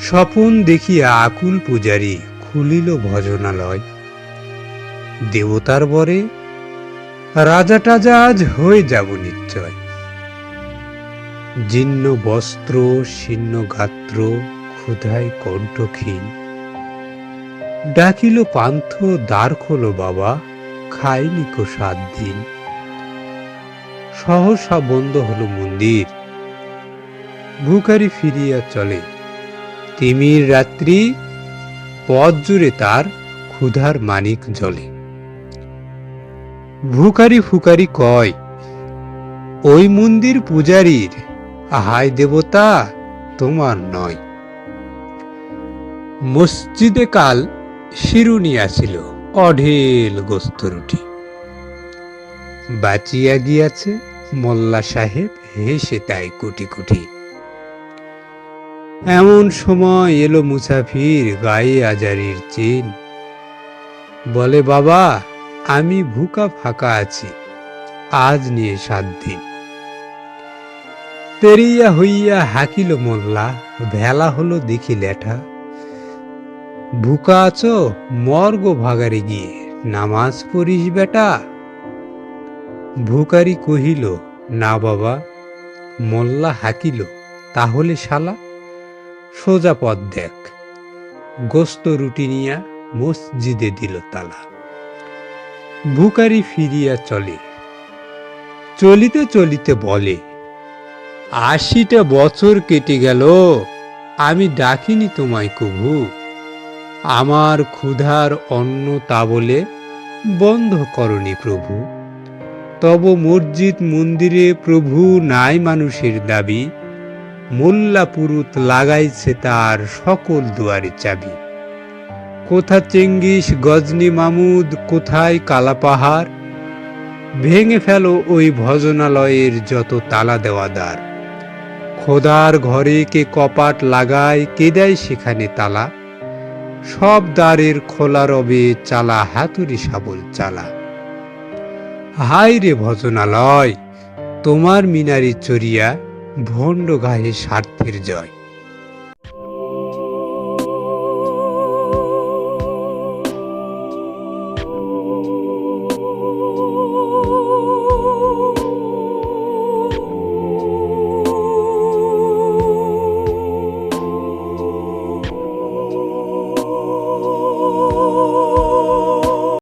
স্বপন দেখিয়া আকুল পূজারি খুলিল ভজনালয়। দেবতার বরে রাজা টাজা আজ হয়ে যাব নিশ্চয়। জীর্ণ বস্ত্র, শীর্ণ গাত্র, ক্ষুধায় কণ্ঠক্ষীণ। ডাকিল পান্থ, দ্বার খোলো বাবা, খাইনি কো সাত দিন। সহসা বন্ধ হলো মন্দির। ভুকারি ফিরিয়া চলে। তিমির রাত্রি পথ জুড়ে তার ক্ষুধার মানিক জলে। ভুকারি ফুকারি কয়, ওই মন্দির পূজারীর হায় দেবতা তোমার নয়। মসজিদে কাল শিরুনি আসিল, অঢেল গোস্ত রুটি। বাঁচিয়া গিয়াছে মোল্লা সাহেব, হেসে তাই কুটি কুটি এমন সময় এলো মুসাফির গায়ে আজারির চেন। বলে, বাবা, আমি ভুকা ফাঁকা আছি। আজ নিয়ে সাত দিন। তেরিয়া হইয়া হাকিল মোল্লা, ভেলা হলো দেখি লেঠা। ভুকা আছো, মর্গ ভাগারে গিয়ে, নামাজ পড়িস বেটা? ভুকারি কহিল, না বাবা। মোল্লা হাকিল, তাহলে শালা সোজা পথ দেখ। গোস্ত রুটি নিয়া মসজিদে দিল তালা। ভুকারি ফিরিয়া চলে। চলিতে চলিতে বলে, আশিটা বছর কেটে গেল, আমি ডাকিনি তোমায় কভু আমার ক্ষুধার অন্ন তা বলে বন্ধ করনি প্রভু। তব মসজিদ মন্দিরে প্রভু নাই মানুষের দাবি। মোল্লা পুরুত লাগাইছে তার সকল দুয়ারে চাবি। কোথা চেঙ্গিস গজনি মামুদ, কোথায় কালা পাহাড়? ভেঙে ফেলো ওই ভজনালয়ের যত তালা দেওয়া দ্বার খোদার ঘরে কে কপাট লাগায়, কে দেয় সেখানে তালা? সব দ্বারের খোলা রবে চালা হাতুরি শাবল চালা। হায় রে ভজনালয়, তোমার মিনারি চড়িয়া ভণ্ড গায়ে স্বার্থের জয়।